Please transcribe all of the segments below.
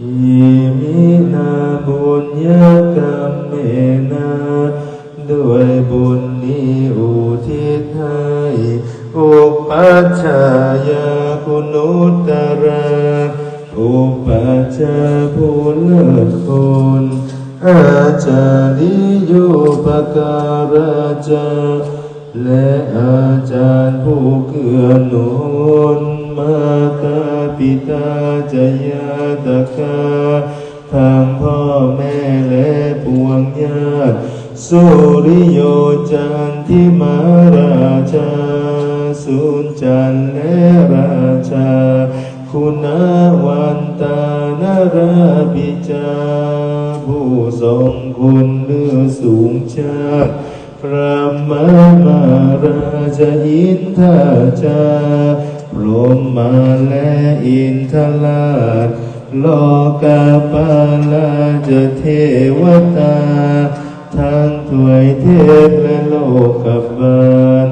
อิมินาบุญญกรรมเมนะด้วยบุญนี้อุทิศให้อุปัชฌายาคุณุตตระอุปัชฌาย์ผู้เลิศคุณอาจาริโยปการาจาและอาจารย์ผู้เกื้อหนุนมาตาปิตาจยา สุริโยจันทิมาราชา สุนจันทร์แลราชา คุณาวันตานราบิจา ผู้ทรงคุณเลือสูงชาติพระมามาราชอินทาจาพรหมมาและอินทราชโลกาปาลาจะเทวตา ทั้งถวยเทพและโลกบาล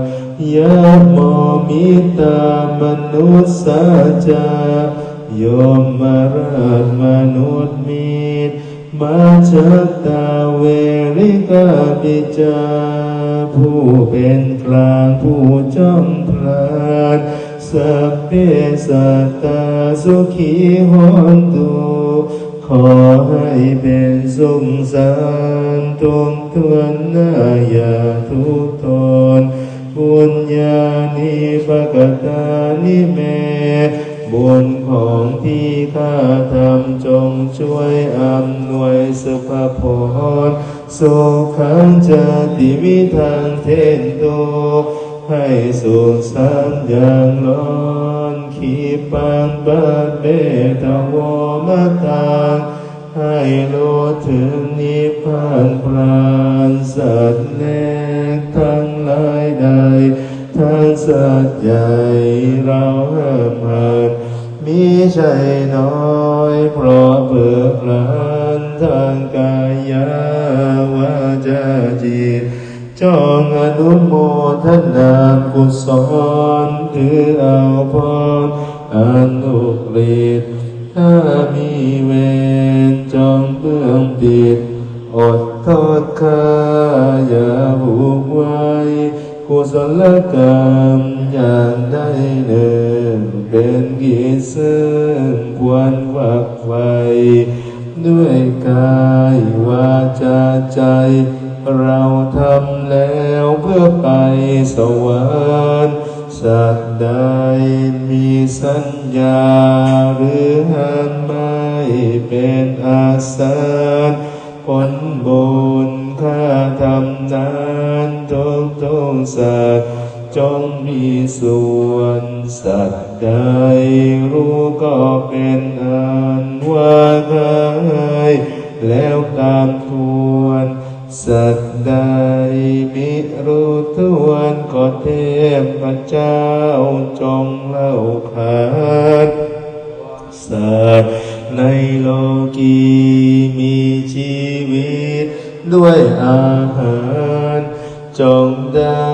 ยะโมมิตามนุษย์สาจาโยมมาราชมนุษย์มีตรมาชตาเวริกาปิจาผู้เป็นกลางผู้จ้องพลานสัพเพสัตตาสุขีหนตุ ขอให้เป็นสุขสันต์ตรงทวนหน้าอย่าทุกทนบุญญาณิปกตานิเม บุญของที่ข้าทำจงช่วยอำนวยสุภพรสุขังจะติวิทังเทนโตให้สุขสันต์อย่างร้อน ขีปังบาเบตวมตังให้รู้ถึงนิพพานพรานสัตว์เล็กทั้งหลายใดทั้งสัตว์ใหญ่เราห้ามหันมิใช่น้อยเพราะเบิกลานทาง จองอนุโมทนากุศลถือเอาพรอนุกฤษถ้ามีเวรจองเบื้องปิด อดทอดข้าอย่าผูกไว้กุศลกรรมอย่างใดหนึ่ง เป็นกิจซึ่งควรฝักไฟด้วยกายวาจาใจ เราทำแล้วเพื่อไปสวรรค์สัตว์ใดมีสัญญา หรือหันไม่เป็นอาสารผลบุญข้าทำนั้นทุกทุกสัตว์จงมีส่วนสัตว์ใดรู้ก็เป็นอันว่าเคยแล้วตาม เทพเจ้าจงเล่าขานสัตว์ในโลกีมีชีวิตด้วยอาหาร จงได้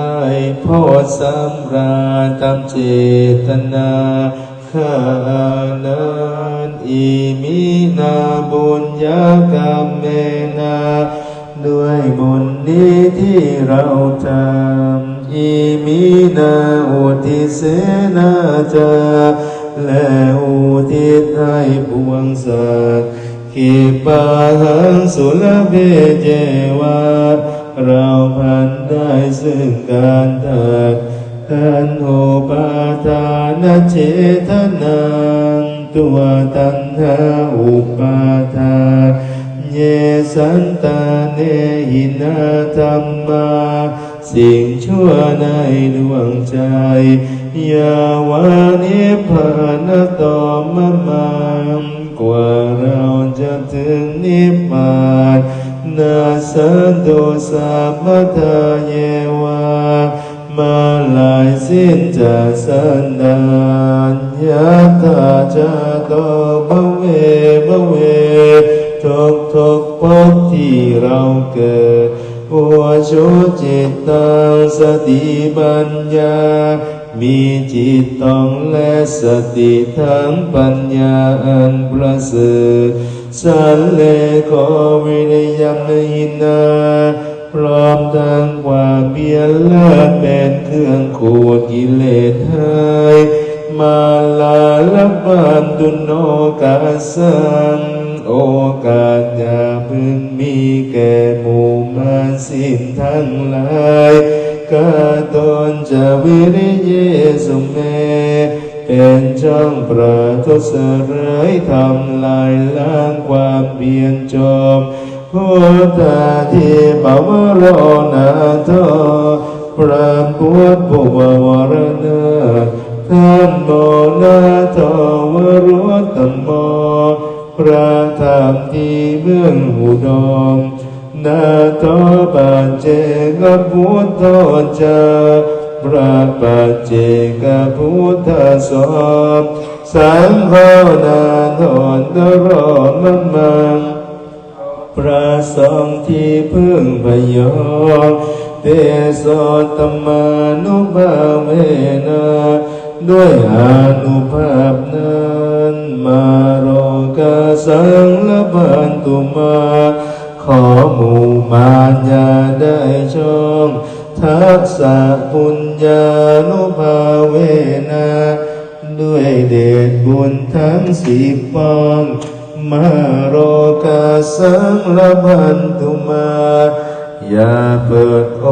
โพดสำราญตามเจตนาข้านั้นอิมินาบุญญากรรมเมนา ด้วยบุญนี้ที่เราทำ อิมินาอุทิเสนาจาและอุทิศให้ปวงสัตว์ขีปาหังสุลเบเจวาเราพันได้ซึ่งการถัดทันโหปาทานเจตนังตัวตัณหาอุปาทานเยสันตาเนหินาธรรมา สิ่งชั่วในดวงใจอย่าวานิพานต่อมะมังกว่าเราจะถึงนิพพานนาสันโดสามทาเยวามาลายสิ้นจากสันดานยะถาจะโตบะเวบะเวทุกทุกภพที่เราเกิด หัวชุจิตตังสติปัญญา มีจิตต้องและสติทั้งปัญญาอันประเสริฐสันเลขอวิริยมหินาพร้อมทั้งความเพียรละเป็นเครื่องขูดกิเลสให้มาลาละปันตุโนกาสังโอกาสอย่าพึงมีแก่ สิ้นทั้งหลายกาตนจะวิริเยสุเม เป็นช่องประทุษร้ายทำลายล้างความเพียรจมพุทธาที่ปวโรนาโทพระพุทธบุววรณาท่านโมนาโทวรุตตมโมพระธรรมที่เมืองอุดม นาโตปัจเจกพุทโธจาพระปัจเจกพุทธสอบสังฆนาโนตโรมมมังพระสงฆ์ที่พึ่งพยองเตโสตมานุภาเวนะด้วยอนุภาพนั้นมาโรกาสังละพันตุมา ขอหมู่มารยาได้ชองทักษะปุญญานุภาเวนะด้วยเดชบุญทั้งสิบปองมาโรกาสังละพันตุมา อย่าเปิดโอ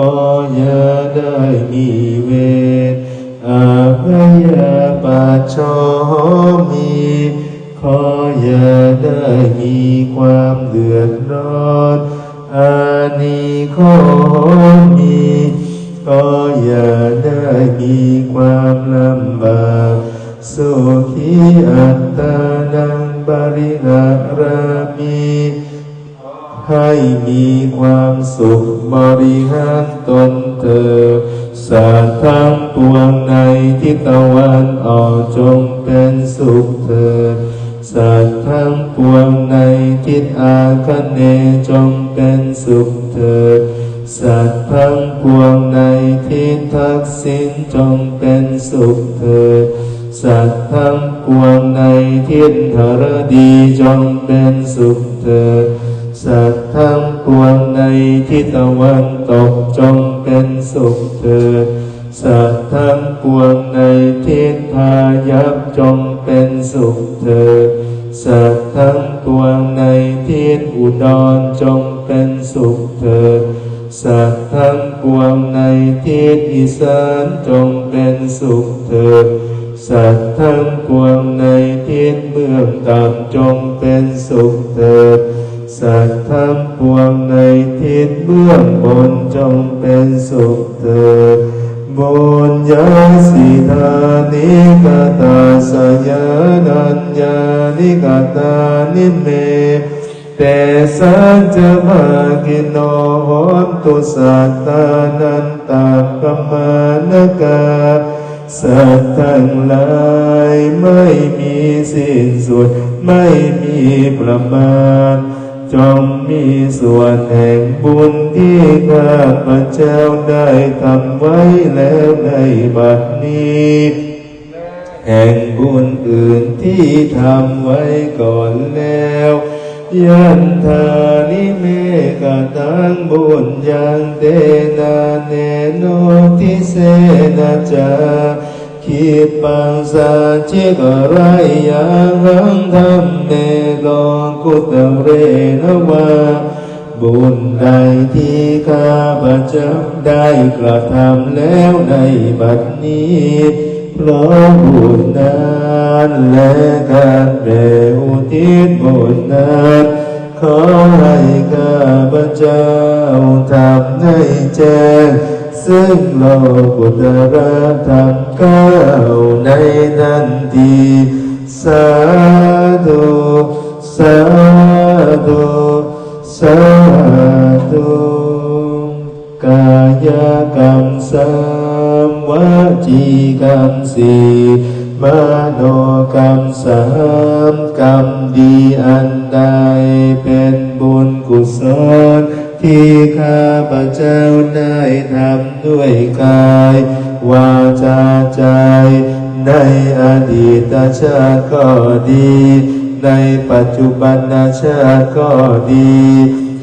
ขออย่าได้มีเวทอาพยาปาชอมี ขออย่าได้มีความเดือดร้อนอานิขอมี ก็อย่าได้มีความลำบากสุขีอัตตานังบริหารามี ให้มีความสุขบริหารตนเธอสัตว์ทั้งปวงในทิศตะวันออกจงเป็นสุขเถิดสัตว์ทั้งปวงในทิศอาคเนจงเป็นสุขเถิดสัตว์ทั้งปวงในทิศทักษิณจงเป็นสุขเถิดสัตว์ทั้งปวงในทิศธรดีจงเป็นสุขเถิด สัตว์ทั้งปวงในทิศตะวันตกจงเป็นสุขเถิดสัตว์ทั้งปวงในทิศพายัพจงเป็นสุขเถิดสัตว์ทั้งปวงในทิศอุดรจงเป็นสุขเถิดสัตว์ทั้งปวงในทิศอีสานจงเป็นสุขเถิดสัตว์ทั้งปวงในทิศเบื้องต่ำจงเป็นสุขเถิด สัตว์ทั้งปวงในทิศเบื้องบนจงเป็นสุขเถิดบุญญาสิทานิกตาสยานัญญานิกตานิเมแต่สัจจะมากิโนโหนตุสัตตานันตากรรมานกาสัตว์ทั้งหลายไม่มีสิ้นสุด ไม่มีประมาณ จงมีส่วนแห่งบุญที่ข้าพระเจ้าได้ทำไว้แล้วในบัดนี้ แห่งบุญอื่นที่ทำไว้ก่อนแล้วยันทานิเมกตังบุญยังเตนาเนโนทิเสนาจา คิปังสาจิกรายยังหังธรรมเนโลกุตเรนวาบุญใดที่ข้าพเจ้าได้กระทำแล้วในบัดนี้เพราะบุญนั้นและการเปรอุทิศบุญนั้นขอให้ข้าพเจ้าทำให้แจ้ง ซึ่งโลกุตระธรรมเก้าในทันทีสาธุสาธุสาธุกา ที่ข้าพระเจ้าได้ทำด้วยกาย วาจาใจ ในอดีตชาติก็ดี ในปัจจุบันชาติก็ดี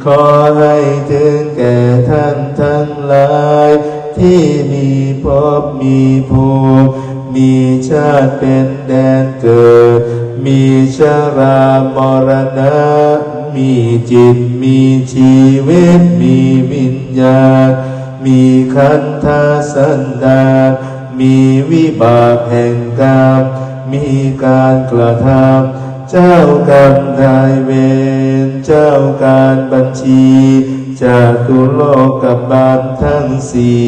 ขอให้ถึงแก่ท่านทั้งหลาย ที่มีภพมีภูมิมีชาติเป็นแดนเกิด มีชรามรณะ มีจิต มีชีวิต มีวิญญาณ มีขันธสันดานมีวิบากแห่งกรรม มีการกระทำเจ้ากรรมนายเวร เจ้าการบัญชีจากตุโลกับบาลทั้งสี่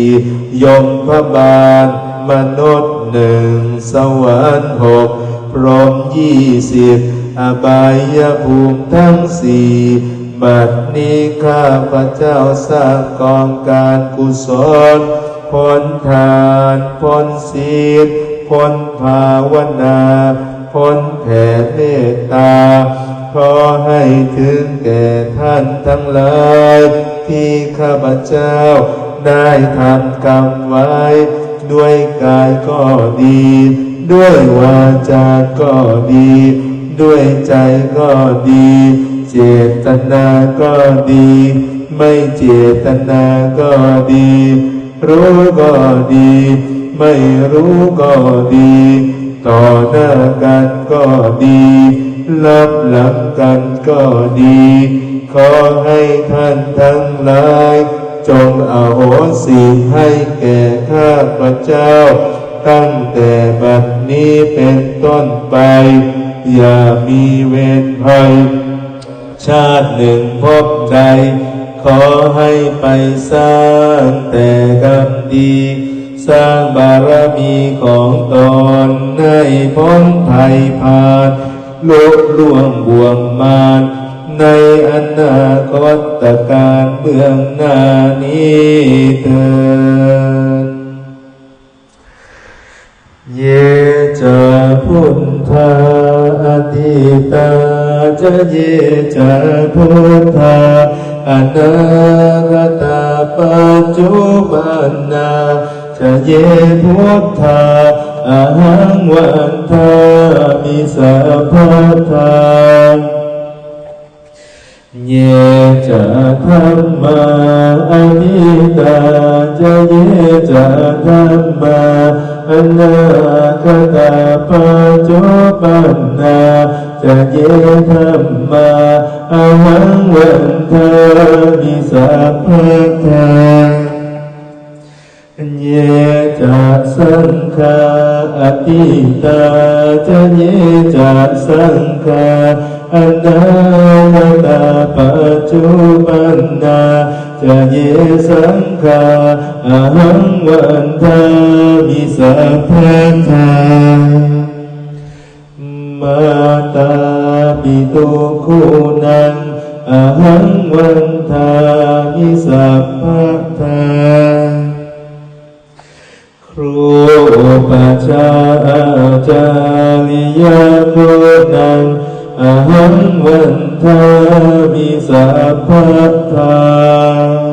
ยมพระบาล มนุษย์หนึ่ง สวรรค์หกพรหมยี่สิบ อบายภูมิทั้งสี่บัดนี้ข้าพระเจ้าสร้างกองการกุศลพ้นทานพ้นศีลพ้นภาวนาพ้นแผ่เมตตาขอให้ถึงแก่ท่านทั้งหลายที่ข้าพเจ้าได้ทำกรรมไว้ ด้วยกายก็ดี ด้วยวาจาก็ดี ด้วยใจก็ดี เจตนาก็ดี ไม่เจตนาก็ดี รู้ก็ดี ไม่รู้ก็ดี ต่อหน้ากันก็ดีรับหลังกันก็ดี ขอให้ท่านทั้งหลาย จงอโหสิให้แก่ข้าพระเจ้า ตั้งแต่บัดนี้เป็นต้นไป อย่ามีเวรภัย ชาติหนึ่งพบใด ขอให้ไปสร้างแต่กรรมดี สร้างบารมีของตนให้พ้นภัยพานลุกล่วงบ่วงมารในอนาคตการเบื้องหน้านี้เถิดเยจะพุทธา อติตาจะเยจะพุทธาอนาคตาปัจจุบันนาจะเยพุทธาอาหังวันทามิสัพพทาเยจะธรรมาอนิตาจะเยจะธรรมา อนาคตาปัจจุบันนาจะเยธรรมาอหังวันทามิสัพพทาเยจะสังฆาอติตาจะเยจะสังฆาอนาคตาปัจจุบันนา จะเยสังฆาอหังวันทามิสัพพทามาตาปิโตคูนังอหังวันทามิสัพพทาครูปัจจาจาริยมุนัง อหังวันทามิสัพพทา